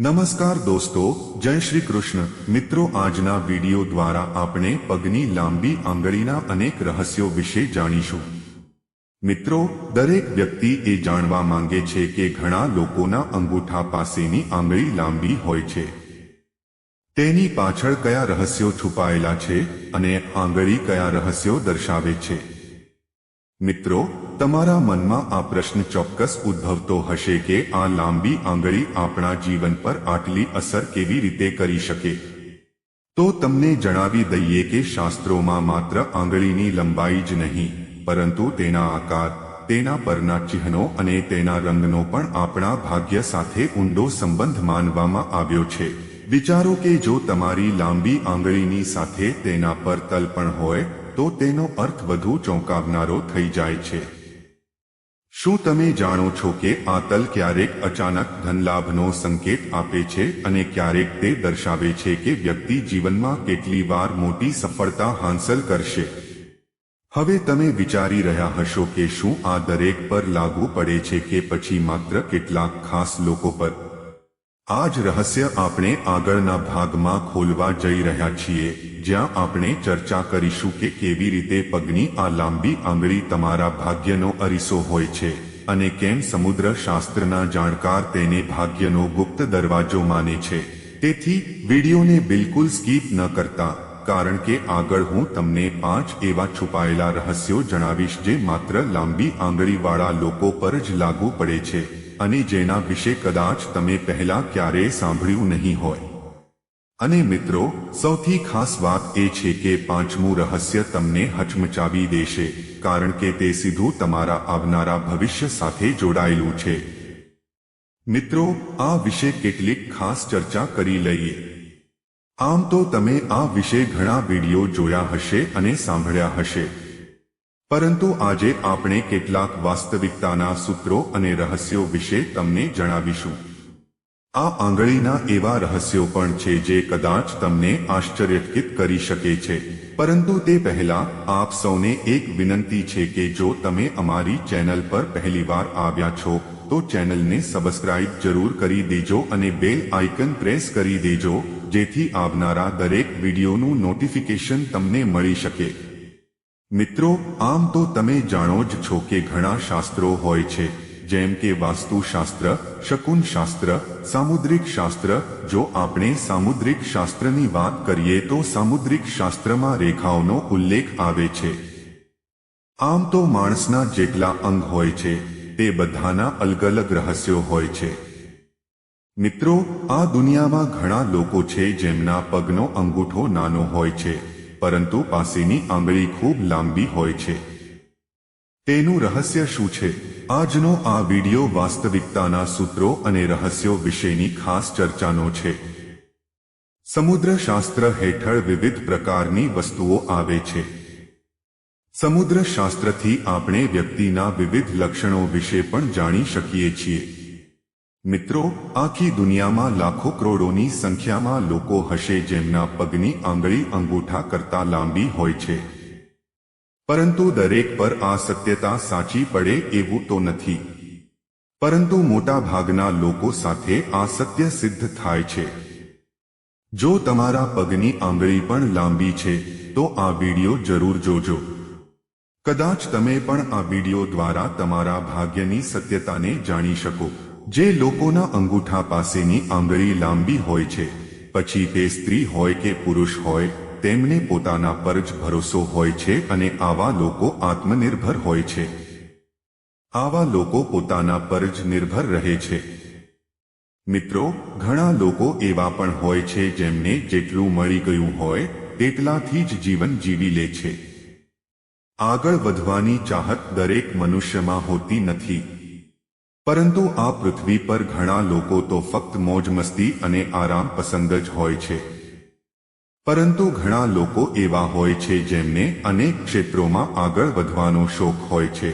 નમસ્કાર દોસ્તો, જય શ્રી કૃષ્ણ. મિત્રો, આજના વિડિયો દ્વારા આપણે પગની લાંબી આંગળીના અનેક રહસ્યો વિશે જાણીશું. મિત્રો, દરેક વ્યક્તિ એ જાણવા માંગે છે કે ઘણા લોકોના અંગૂઠા પાસેની આંગળી લાંબી હોય છે. તેની પાછળ કયા રહસ્યો છુપાયેલા છે અને આંગળી કયા રહસ્યો દર્શાવે છે? મિત્રો, તમારા મનમાં આ પ્રશ્ન ચોક્કસ ઉદ્ભવતો હશે કે આ લાંબી આંગળી આપણા જીવન પર આટલી અસર કેવી રીતે કરી શકે? તો તમને જણાવી દઈએ કે શાસ્ત્રોમાં માત્ર આંગળીની લંબાઈ જ નહીં, પરંતુ તેના આકાર, તેના પરના ચિહ્નો અને તેના રંગનો પણ આપણા ભાગ્ય સાથે ઊંડો સંબંધ માનવામાં આવ્યો છે. વિચારો કે જો તમારી લાંબી આંગળીની સાથે તેના પર તલ પણ હોય તો તેનો અર્થ વધુ ચોંકાવનારો થઈ જાય છે. શું તમે જાણો છો કે આ તલ ક્યારેક અચાનક ધનલાભનો સંકેત આપે છે અને ક્યારેક તે દર્શાવે છે કે વ્યક્તિ જીવનમાં કેટલી વાર મોટી સફળતા હાંસલ કરશે? હવે તમે વિચારી રહ્યા હશો કે શું આ દરેક પર લાગુ પડે છે કે પછી માત્ર કેટલાક ખાસ લોકો પર? આ જ રહસ્ય આપણે આગળના ભાગમાં ખોલવા જઈ રહ્યા છીએ. જ્યાં આપણે ચર્ચા કરીશું કે કેવી રીતે પગની આ લાંબી આંગળી તમારા ભાગ્યનો અરીસો હોય છે અને કેમ સમુદ્ર શાસ્ત્રના જાણકાર તેને ભાગ્યનો ગુપ્ત દરવાજો માને છે. તેથી, વિડીયોને બિલકુલ સ્કીપ ન કરતા, કારણ કે આગળ હું તમને પાંચ એવા છુપાયેલા રહસ્યો જણાવીશ જે માત્ર લાંબી આંગળીવાળા લોકો પર જ લાગુ પડે છે અને જેના વિશે કદાચ તમે પહેલા ક્યારેય સાંભળ્યું નહીં હોય. અને મિત્રો, સૌથી ખાસ વાત એ છે કે પાંચમું રહસ્ય તમને હચમચાવી દેશે, કારણ કે તે સીધું તમારા આવનારા ભવિષ્ય સાથે જોડાયેલું છે. મિત્રો, આ વિશે કેટલીક ખાસ ચર્ચા કરી લઈએ. આમ તો તમે આ વિશે ઘણા વીડિયો જોયા હશે અને સાંભળ્યા હશે. પરંતુ આજે આપણે કેટલાક વાસ્તવિકતાના સૂત્રો અને રહસ્યો વિશે તમને જણાવીશું. આ આંગળીના એવા રહસ્યો પણ છે જે કદાચ તમને આશ્ચર્યચકિત કરી શકે છે. પરંતુ તે પહેલા આપ સૌને એક વિનંતી છે કે જો તમે અમારી ચેનલ પર પહેલીવાર આવ્યા છો, તો ચેનલને સબસ્ક્રાઇબ જરૂર કરી દેજો અને બેલ આઇકન પ્રેસ કરી દેજો, જેથી આવનારા દરેક વિડીયોનું નોટિફિકેશન તમને મળી શકે. મિત્રો, આમ તો તમે જાણો જ છો કે ઘણા શાસ્ત્રો હોય છે. જેમ કે વાસ્તુશાસ્ત્ર શકુન શાસ્ત્ર સામુદ્રિક શાસ્ત્ર જો આપણે સામુદ્રિક શાસ્ત્રની વાત કરીએ તો સામુદ્રિક શાસ્ત્રમાં રેખાઓનો ઉલ્લેખ આવે છે. આમ તો માણસના જેટલા અંગ હોય છે, તે બધાના અલગ અલગ રહસ્યો હોય છે. મિત્રો, આ દુનિયામાં ઘણા લોકો છે જેમના પગનો અંગૂઠો નાનો હોય છે, પરંતુ પાસેની આંગળી ખૂબ લાંબી હોય છે. તેનું રહસ્ય શું છે? આજનો આ વિડિયો વાસ્તવિકતાના સૂત્રો અને રહસ્યો વિશેની ખાસ ચર્ચાનો છે. સમુદ્રશાસ્ત્ર હેઠળ વિવિધ પ્રકારની વસ્તુઓ આવે છે. સમુદ્રશાસ્ત્રથી આપણે વ્યક્તિના વિવિધ લક્ષણો વિશે પણ જાણી શકીએ છીએ. મિત્રો, આખી દુનિયામાં લાખો કરોડોની સંખ્યામાં લોકો હશે જેમના પગની આંગળી અંગૂઠા કરતા લાંબી હોય છે. પરંતુ દરેક પર આ સત્યતા સાચી પડે એવું તો નથી. પરંતુ મોટા ભાગના લોકો સાથે આ સત્ય સિદ્ધ થાય છે. જો તમારા પગની આંગળી પણ લાંબી છે, તો આ વિડિયો જરૂર જોજો. કદાચ તમે પણ આ વિડિયો દ્વારા તમારા ભાગ્યની સત્યતાને જાણી શકો. જે લોકોના અંગૂઠા પાસેની આંગળી લાંબી હોય છે, પછી તે સ્ત્રી હોય કે પુરુષ હોય તેમને પોતાના પર જ ભરોસો હોય છે અને આવા લોકો આત્મનિર્ભર હોય છે. આવા લોકો પોતાના પર જ નિર્ભર રહે છે. મિત્રો, ઘણા લોકો એવા પણ હોય છે જેમને જેટલું મળી ગયું હોય, તેટલાથી જ જીવન જીવી લે છે. આગળ વધવાની ચાહત દરેક મનુષ્યમાં હોતી નથી. પરંતુ આ પૃથ્વી પર ઘણા લોકો તો ફક્ત મોજ મસ્તી અને આરામ પસંદ જ હોય છે. પરંતુ ઘણા લોકો એવા હોય છે જેમને અનેક ક્ષેત્રોમાં આગળ વધવાનો શોખ હોય છે.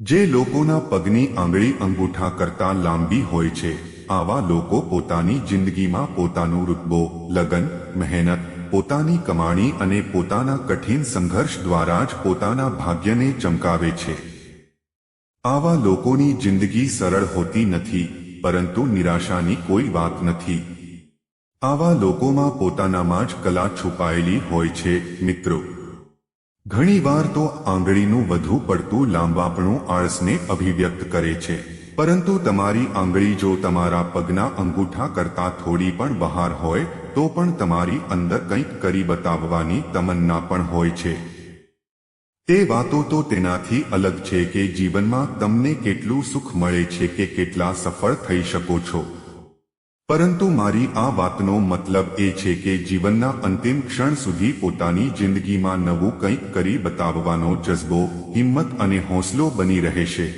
જે લોકોના પગની આંગળી અંગૂઠા કરતા લાંબી હોય છે, આવા લોકો પોતાની જિંદગીમાં પોતાનું રૂતબો, લગન, મહેનત, પોતાની કમાણી અને પોતાના કઠિન સંઘર્ષ દ્વારા જ પોતાના ભાગ્યને ચમકાવે છે. આવા લોકોની જિંદગી સરળ હોતી નથી, પરંતુ નિરાશાની કોઈ વાત નથી. આવા લોકોમાં પોતાનામાં જ કલા છુપાયેલી હોય છે, મિત્રો. ઘણીવાર તો આંગળીનું વધુ પડતું લાંબાપણું આળસને અભિવ્યક્ત કરે છે. પરંતુ તમારી આંગળી જો તમારા પગના અંગૂઠા કરતા થોડી પણ બહાર હોય, તો પણ તમારી અંદર કંઈક કરી બતાવવાની તમન્ના પણ હોય છે. તે વાતો તો તેનાથી અલગ છે કે જીવનમાં તમને કેટલું સુખ મળે છે કે કેટલા સફળ થઈ શકો છો. પરંતુ મારી આ વાતનો મતલબ એ છે કે જીવનના અંતિમ ક્ષણ સુધી પોતાની જિંદગીમાં નવું કંઈક કરી બતાવવાનો જજ્બો હિંમત અને હોંસલો બની રહેશે.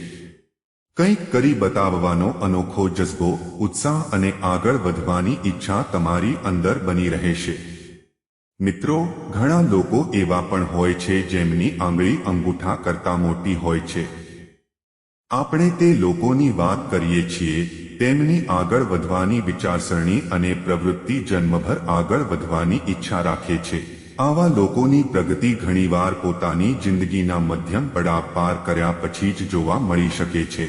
કંઈક કરી બતાવવાનો અનોખો જજ્બો ઉત્સાહ અને આગળ વધવાની ઈચ્છા તમારી અંદર બની રહેશે. મિત્રો, ઘણા લોકો એવા પણ હોય છે જેમની આંગળી અંગૂઠા કરતા મોટી હોય છે. આપણે તે લોકોની વાત કરીએ છીએ, તેમની આગળ વધવાની વિચારસરણી અને પ્રવૃત્તિ જન્મભર આગળ વધવાની ઈચ્છા રાખે છે. આવા લોકોની પ્રગતિ ઘણીવાર પોતાની જિંદગીના મધ્યમ પડાવ પાર કર્યા પછી જ જોવા મળી શકે છે.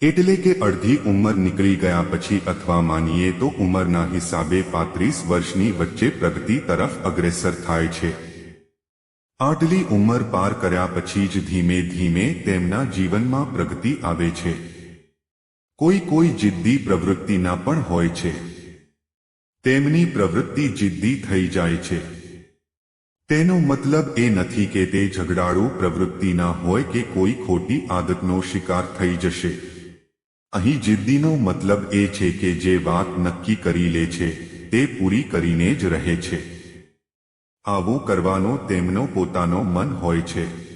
એટલે કે અડધી ઉંમર નીકળી ગયા પછી અથવા માનીએ તો ઉંમરના હિસાબે પાંત્રીસ વર્ષની વચ્ચે પ્રગતિ તરફ અગ્રેસર થાય છે. આટલી ઉંમર પાર કર્યા પછી જ ધીમે ધીમે તેમના જીવનમાં પ્રગતિ આવે છે. કોઈ કોઈ જિદ્દી પ્રવૃત્તિના પણ હોય છે. તેમની પ્રવૃત્તિ જિદ્દી થઈ જાય છે. તેનો મતલબ એ નથી કે તે ઝઘડાળુ પ્રવૃત્તિના હોય કે કોઈ ખોટી આદતનો શિકાર થઈ જશે. અહીં જિદ્દીનો મતલબ એ છે કે જે વાત નક્કી કરી લે છે, તે પૂરી કરીને જ રહે છે. આવું કરવાનો તેમનો પોતાનો મન હોય છે.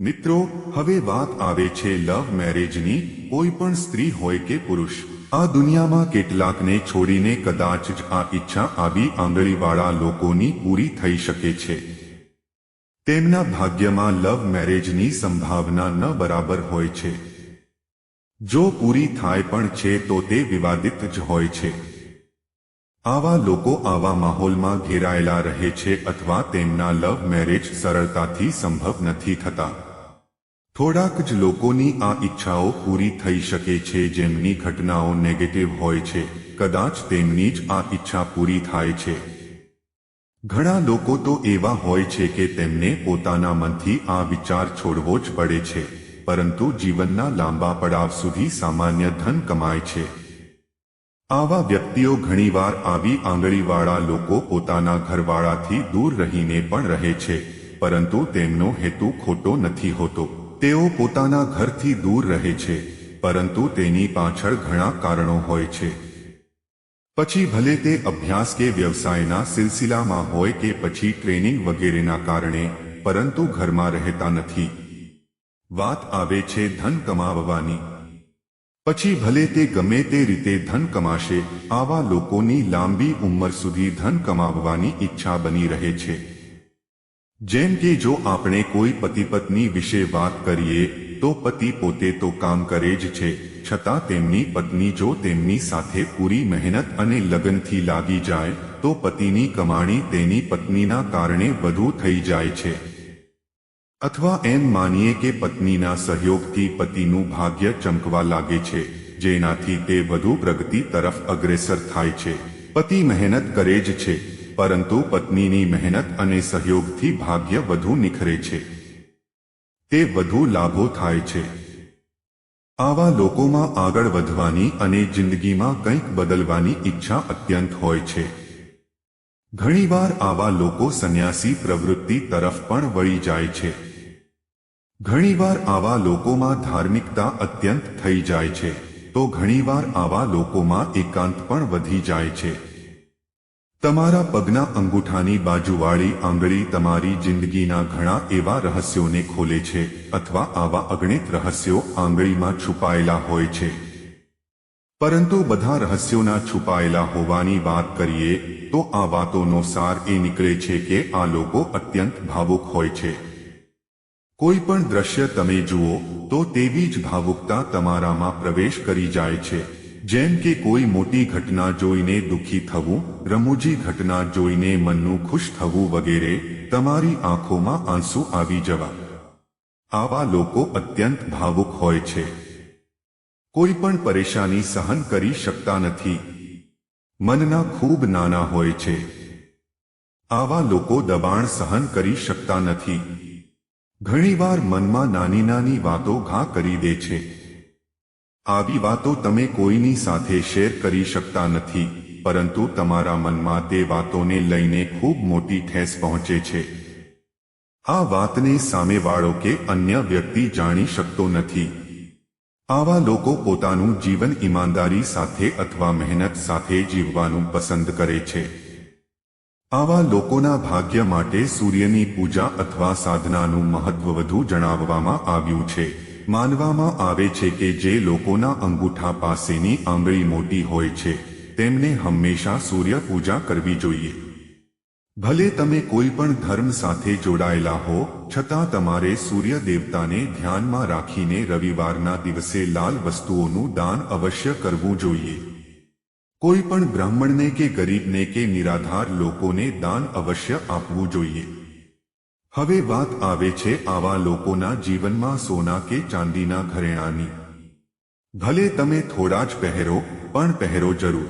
મિત્રો, હવે વાત આવે છે લવ મેરેજની, કોઈ પણ સ્ત્રી હોય કે પુરુષ. આ દુનિયામાં કેટલાકને છોડીને કદાચ જ આ ઈચ્છા આવી આંગળીવાળા લોકોની પૂરી થઈ શકે છે. તેમના ભાગ્યમાં લવ મેરેજની સંભાવના ન બરાબર હોય છે. જો પૂરી થાય પણ છે તો તે વિવાદિત જ હોય છે. આવા લોકો આવા માહોલમાં ઘેરાયેલા રહે છે અથવા તેમના લવ મેરેજ સરળતાથી સંભવ નથી થતા. થોડાક જ લોકોની આ ઈચ્છાઓ પૂરી થઈ શકે છે જેમની ઘટનાઓ નેગેટિવ હોય છે. કદાચ તેમની જ આ ઈચ્છા પૂરી થાય છે. ઘણા લોકો તો એવા હોય છે કે તેમને પોતાના મનથી આ વિચાર છોડવો જ પડે છે, પરંતુ જીવનના લાંબા પડાવ સુધી સામાન્ય ધન કમાય છે. આવા વ્યક્તિઓ ઘણીવાર આવી આંગળીવાળા લોકો પોતાના ઘરવાળાથી દૂર રહીને પણ રહે છે, પરંતુ તેમનો હેતુ ખોટો નથી હોતો. તેઓ પોતાના ઘરથી દૂર રહે છે, પરંતુ તેની પાછળ ઘણા કારણો હોય છે. પછી ભલે તે અભ્યાસ કે વ્યવસાયના સિલસિલામાં હોય કે પછી ટ્રેનિંગ વગેરેના કારણે, પરંતુ ઘરમાં રહેતા નથી. વાત આવે છે ધન કમાવવાની. પછી ભલે તે ગમે તે રીતે ધન કમાશે, આવા લોકોની લાંબી ઉંમર સુધી ધન કમાવવાની ઈચ્છા બની રહે છે. જેમ કે જો આપણે કોઈ પતિ પત્ની વિશે વાત કરીએ, તો પતિ પોતે તો કામ કરે જ છે, છતાં તેમની પત્ની જો તેમની સાથે પૂરી મહેનત અને લગનથી લાગી જાય, તો પતિની કમાણી તેની પત્નીના કારણે વધુ થઈ જાય છે. અથવા એમ માનીએ કે પત્નીના સહયોગથી પતિનું ભાગ્ય ચમકવા લાગે છે, જેનાથી તે વધુ પ્રગતિ તરફ અગ્રેસર થાય છે. પતિ મહેનત કરે જ છે, પરંતુ પત્નીની મહેનત અને સહયોગથી ભાગ્ય વધુ નિખરે છે. તે વધુ લાભો થાય છે. આવા લોકોમાં આગળ વધવાની અને જિંદગીમાં કંઈક બદલવાની ઈચ્છા અત્યંત હોય છે. ઘણીવાર આવા લોકો સંન્યાસી પ્રવૃત્તિ તરફ પણ વળી જાય છે. ઘણીવાર આવા લોકોમાં ધાર્મિકતા અત્યંત થઈ જાય છે, તો ઘણીવાર આવા લોકોમાં એકાંત પણ વધી જાય છે. તમારા પગના અંગૂઠાની બાજુવાળી આંગળી તમારી જિંદગીના ઘણા એવા રહસ્યોને ખોલે છે, અથવા આવા અગણિત રહસ્યો આંગળીમાં છુપાયેલા હોય છે. પરંતુ બધા રહસ્યોના છુપાયેલા હોવાની વાત કરીએ, તો આ વાતોનો સાર એ નીકળે છે કે આ લોકો અત્યંત ભાવુક હોય છે. કોઈ પણ દ્રશ્ય તમે જુઓ, તો તેવી જ ભાવુકતા તમારામાં પ્રવેશ કરી જાય છે. જેમ કે કોઈ મોટી ઘટના જોઈને દુઃખી થવું, રમૂજી ઘટના જોઈને મનનું ખુશ થવું વગેરે, તમારી આંખોમાં આંસુ આવી જવા. આવા લોકો અત્યંત ભાવુક હોય છે. કોઈ પણ પરેશાની સહન કરી શકતા નથી. મનના ખૂબ નાના હોય છે. આવા લોકો દબાણ સહન કરી શકતા નથી. ઘણીવાર મનમાં નાની નાની વાતો ઘા કરી દે છે. આવી વાતો તમે કોઈની સાથે શેર કરી શકતા નથી, પરંતુ તમારા મનમાં તે વાતોને લઈને ખૂબ મોટી ઠેસ પહોંચે છે. આ વાતને સામેવાળો કે અન્ય વ્યક્તિ જાણી શકતો નથી. આવા લોકો પોતાનું જીવન ઈમાનદારી સાથે અથવા મહેનત સાથે જીવવાનું પસંદ કરે છે. આવા લોકોના ભાગ્ય માટે સૂર્યની પૂજા અથવા સાધનાનું મહત્વ વધુ જણાવવામાં આવ્યું છે. માનવામાં આવે છે કે જે લોકોના અંગૂઠા પાસેની આંગળી મોટી હોય છે, તેમને હંમેશા સૂર્ય પૂજા કરવી જોઈએ. ભલે તમે કોઈ પણ ધર્મ સાથે જોડાયેલા હો, છતાં તમારે સૂર્ય દેવતાને ધ્યાનમાં રાખીને રવિવારના દિવસે લાલ વસ્તુઓનું દાન અવશ્ય કરવું જોઈએ. કોઈ પણ બ્રાહ્મણને કે ગરીબને કે નિરાધાર લોકોને દાન અવશ્ય આપવું જોઈએ. હવે વાત આવે છે આવા લોકોના જીવનમાં સોના કે ચાંદીના ઘરેણાની. ભલે તમે થોડા જ પહેરો, પણ પહેરો જરૂર.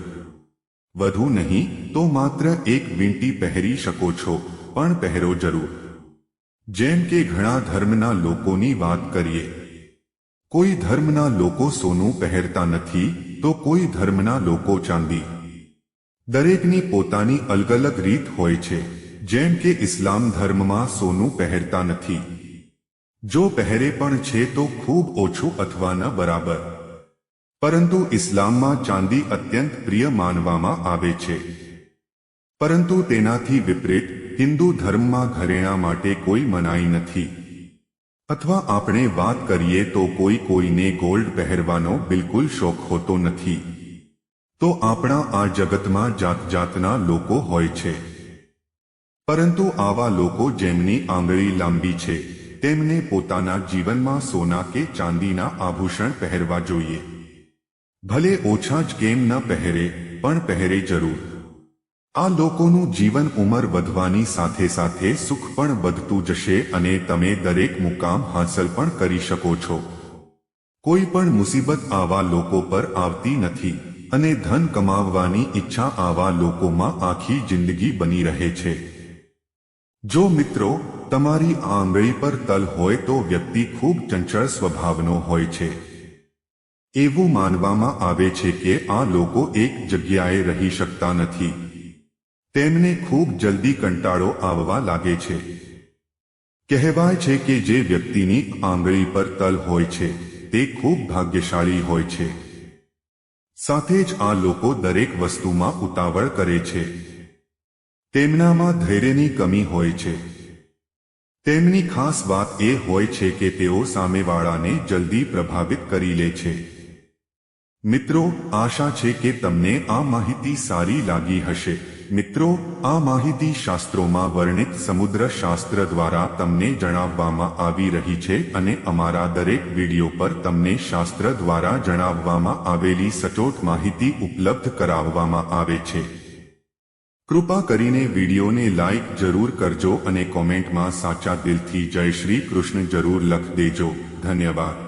વધુ નહીં, તો માત્ર એક વીંટી પહેરી શકો છો, પણ પહેરો જરૂર. જેમ કે ઘણા ધર્મના લોકોની વાત કરીએ. કોઈ ધર્મના લોકો સોનું પહેરતા નથી તો કોઈ ધર્મના લોકો ચાંદી. દરેકની પોતાની અલગ અલગ રીત હોય છે, જેમ કે ઇસ્લામ ધર્મમાં સોનું પહેરતા નથી. જો પહેરે પણ છે તો ખૂબ ઓછું અથવા ન બરાબર. પરંતુ ઇસ્લામમાં ચાંદી અત્યંત પ્રિય માનવામાં આવે છે. પરંતુ તેનાથી વિપરીત હિન્દુ ધર્મમાં ઘરેણા માટે કોઈ મનાઈ નથી. અથવા આપણે વાત કરીએ તો કોઈ કોઈને ગોલ્ડ પહેરવાનો બિલકુલ શોખ હોતો નથી. તો આપણા આ જગતમાં જાત જાતના લોકો હોય છે. પરંતુ આવા લોકો જેમની આંગળી લાંબી છે, તેમને પોતાના જીવનમાં સોના કે ચાંદીના આભૂષણ પહેરવા જોઈએ. ભલે ઓછા જ કેમ ન પહેરે, પણ પહેરે જરૂર. આ લોકોનું જીવન ઉંમર વધવાની સાથે સાથે સુખ પણ વધતું જશે અને તમે દરેક મુકામ હાંસલ પણ કરી શકો છો. કોઈ પણ મુસીબત આવા લોકો પર આવતી નથી અને ધન કમાવવાની ઈચ્છા આવા લોકોમાં આખી જિંદગી બની રહે છે. જો મિત્રો, તમારી આંગળી પર તલ હોય તો વ્યક્તિ ખૂબ ચંચળ સ્વભાવનો હોય છે. એવું માનવામાં આવે છે કે આ લોકો એક જગ્યાએ રહી શકતા નથી. તેમને ખૂબ જલ્દી કંટાળો આવવા લાગે છે. કહેવાય છે કે જે વ્યક્તિની આંગળી પર તલ હોય છે, તે ખૂબ ભાગ્યશાળી હોય છે. સાથે જ આ લોકો દરેક વસ્તુમાં ઉતાવળ કરે છે. તેમનામાં ધૈર્યની કમી હોય છે. તેમની ખાસ વાત એ હોય છે કે તેઓ સામેવાળાને જલ્દી પ્રભાવિત કરી લે છે. મિત્રો, આશા છે કે તમને આ માહિતી સારી લાગી હશે. મિત્રો, આ માહિતી શાસ્ત્રોમાં વર્ણિત સમુદ્ર શાસ્ત્ર દ્વારા તમને જણાવવામાં આવી રહી છે અને અમારા દરેક વીડિયો પર તમને શાસ્ત્ર દ્વારા જણાવવામાં આવેલી સચોટ માહિતી ઉપલબ્ધ કરાવવામાં આવે છે. કૃપા કરીને વિડીયોને લાઇક જરૂર કરજો અને કોમેન્ટમાં સાચા દિલથી જય શ્રી કૃષ્ણ જરૂર લખ દેજો. ધન્યવાદ.